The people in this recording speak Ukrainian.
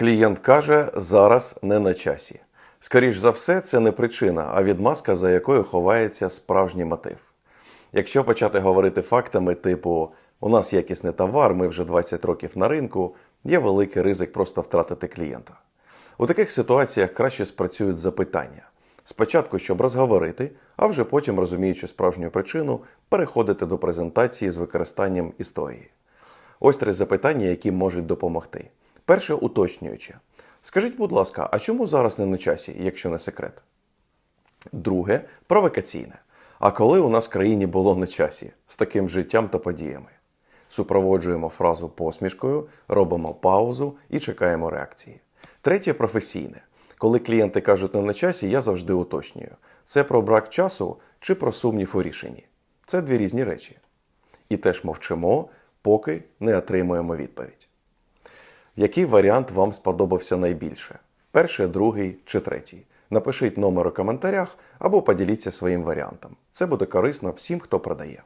Клієнт каже, зараз не на часі. Скоріш за все, це не причина, а відмазка, за якою ховається справжній мотив. Якщо почати говорити фактами, типу у нас якісний товар, ми вже 20 років на ринку, є великий ризик просто втратити клієнта. У таких ситуаціях краще спрацюють запитання. Спочатку, щоб розговорити, а вже потім, розуміючи справжню причину, переходити до презентації з використанням історії. Ось три запитання, які можуть допомогти. Перше уточнююче. Скажіть, будь ласка, а чому зараз не на часі, якщо не секрет? Друге провокаційне. А коли у нас в країні було на часі з таким життям та подіями? Супроводжуємо фразу посмішкою, робимо паузу і чекаємо реакції. Третє професійне. Коли клієнти кажуть не на часі, я завжди уточнюю. Це про брак часу чи про сумнів у рішенні. Це дві різні речі. І теж мовчимо, поки не отримуємо відповідь. Який варіант вам сподобався найбільше? Перший, другий чи третій? Напишіть номер у коментарях або поділіться своїм варіантом. Це буде корисно всім, хто продає.